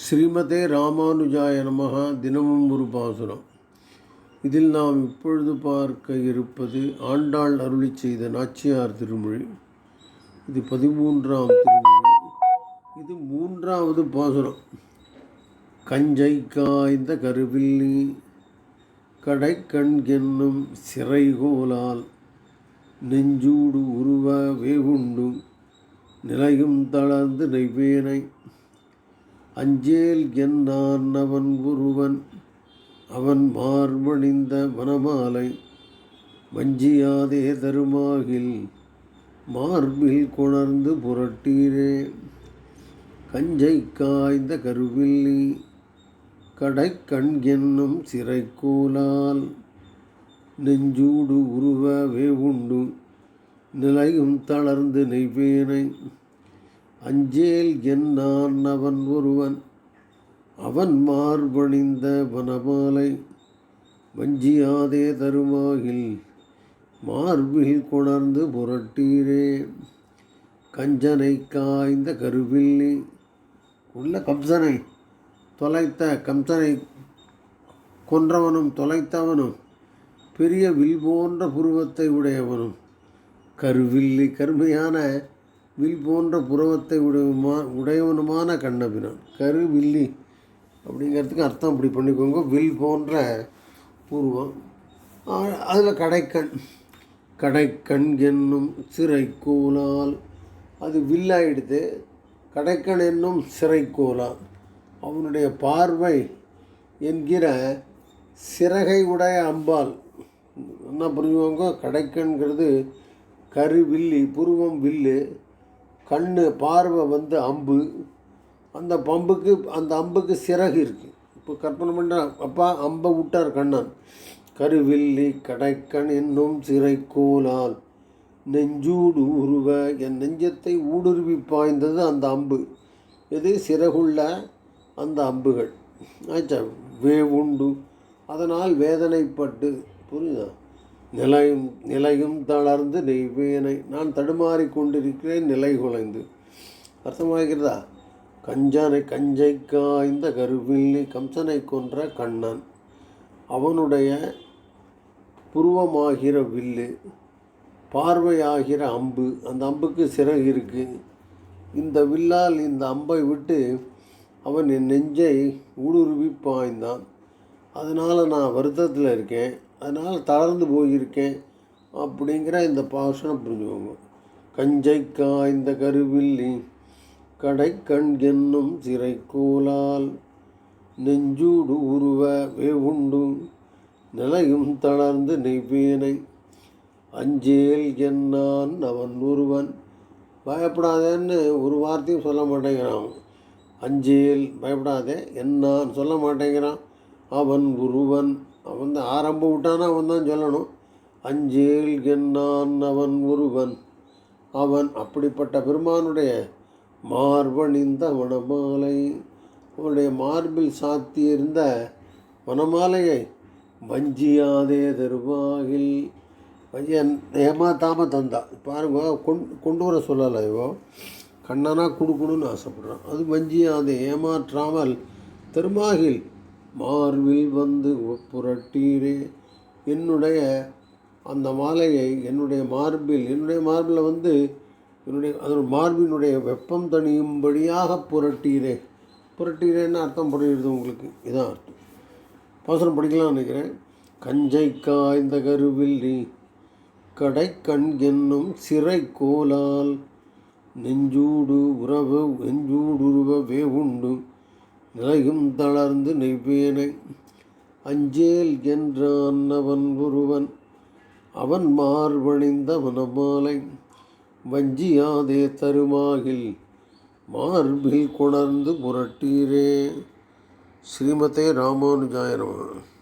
ஸ்ரீமதே ராமானுஜாய நமகா தினமும் ஒரு பாசுரம். இதில் நாம் இப்பொழுது பார்க்க இருப்பது ஆண்டாள் அருளி செய்த நாச்சியார் திருமொழி. இது பதிமூன்றாம் திருமொழி. இது மூன்றாவது பாசுரம். கஞ்சை காய்ந்த கருவில்லி கடைக்கண் என்னும் சிறைகோலால் நெஞ்சூடு உருவ வேவுண்டு நிலையும் தளர்ந்து நெய்வேனை அஞ்சேல் என்னான் அவன் ஒருவன் அவன் மார்பணிந்த வனமாலை வஞ்சியாதே தருமாகில் மார்பில் கொணர்ந்து புரட்டீரே. கஞ்சை காய்ந்த கருவில்லி கடைக்கண் என்னும் சிறைக்கோலால் நெஞ்சூடு உருவ வேவுண்டு நிலையும் தளர்ந்து நெய்வேனை அஞ்சேல் என்னான் அவன் ஒருவன் அவன் மார்பணிந்த வனமாலை வஞ்சியாதே தருமாகில் மார்பில் கொணர்ந்து புரட்டீரே. கஞ்சனை காய்ந்த கருவில்லி உள்ள கம்சனை தொலைத்த கம்சனை கொன்றவனும் தொலைத்தவனும் பெரிய வில் போன்ற புருவத்தை உடையவனும். கருவில்லி கருமையான வில் போன்ற புருவத்தை உடையமா உடையவனுமான கண்ணபிரான். கருவில்லி அப்படிங்கிறதுக்கு அர்த்தம் இப்படி பண்ணிக்கோங்க. வில் போன்ற பூர்வம். அதில் கடைக்கண். கடைக்கண் என்னும் சிறைக்கோலால் அது வில்லாயிடுது. கடைக்கண் என்னும் சிறைக்கோலால் அவனுடைய பார்வை என்கிற சிறகை உடைய அம்பாள். என்ன புரிஞ்சுவாங்க கடைக்கண்கிறது கருவில்லி புருவம் வில்லு. கண் பார்வை வந்து அம்பு. அந்த பம்புக்கு அந்த அம்புக்கு சிறகு இருக்குது இப்போ கற்பனை பண்ண அப்பா அம்பை விட்டார் கண்ணன். கருவில்லி கடைக்கண் என்னும் சிறை கோலால் நெஞ்சூடு உருவ என் நெஞ்சத்தை ஊடுருவி பாய்ந்தது அந்த அம்பு. இது சிறகுள்ள அந்த அம்புகள். ஆச்சா வேவுண்டு. அதனால் வேதனைப்பட்டு புரியுதா? நிலையும் நிலையும் தளர்ந்து நெய்வேனை. நான் தடுமாறி கொண்டிருக்கிறேன் நிலை குலைந்து. அர்த்தமாகிறதா கஞ்சனை கஞ்சை காய்ந்த கருவில்லி கம்சனை கொன்ற கண்ணன். அவனுடைய புருவமாகிற வில்லு பார்வையாகிற அம்பு. அந்த அம்புக்கு சிறகு இருக்குது இந்த வில்லால் இந்த அம்பை விட்டு அவன் என் நெஞ்சை ஊடுருவி பாய்ந்தான். அதனால் நான் வருத்தத்தில் இருக்கேன். அதனால் தளர்ந்து போயிருக்கேன் அப்படிங்கிற இந்த பாசனம் புரிஞ்சுக்கோங்க. கஞ்சை காய்ந்த கருவில்லி கடைக்கண் என்னும் சிறைக்கோலால் நெஞ்சூடு உருவ வேவுண்டு நிலையும் தளர்ந்து நெய்வேனை அஞ்சேல் என்னான் அவன் ஒருவன். பயப்படாதேன்னு ஒரு வார்த்தையும் சொல்ல மாட்டேங்கிறான். அஞ்சேல் பயப்படாதே என்னான் சொல்ல மாட்டேங்கிறான். அவன் ஒருவன் அவன் தான் ஆரம்பம் விட்டானா அவன் தான் சொல்லணும். அஞ்சேல் என்னான் அவன் ஒருவன். அவன் அப்படிப்பட்ட பெருமானுடைய மார்பணிந்த வனமாலை. அவனுடைய மார்பில் சாத்தியிருந்த வனமாலையை வஞ்சியாதே தருவாகில் ஏமாத்தாமல் தந்தா. பாருங்க கொண்டு கொண்டு வர சொல்லலை இவோ. கண்ணனாக கொடுக்கணும்னு ஆசைப்படுறான். அது வஞ்சியாதே ஏமாற்றாமல் திருமாகில் மார்பில் வந்து புரட்டீரே. என்னுடைய அந்த மாலையை என்னுடைய மார்பில் என்னுடைய மார்பில் வந்து என்னுடைய அதோட மார்பினுடைய வெப்பம் தணியும்படியாக புரட்டீரே. புரட்டீரேன்னு அர்த்தம் புரியுது உங்களுக்கு. இதான் அர்த்தம். பாசனம் படிக்கலாம்னு நினைக்கிறேன். கஞ்சை காய்ந்த கருவில்லி கடைக்கண் என்னும் சிறை கோலால் நெஞ்சூடு உறவு நெஞ்சூடுருவ வேவுண்டு நிலையும் தளர்ந்து நெய்வேனை அஞ்சேல் என்றான் அவன் ஒருவன். அவன் மார்பணிந்த வனமாலை. வஞ்சியாதே தருமாகில் மார்பில் கொணர்ந்து புரட்டீரே ஸ்ரீமதே ராமானுஜாயனம்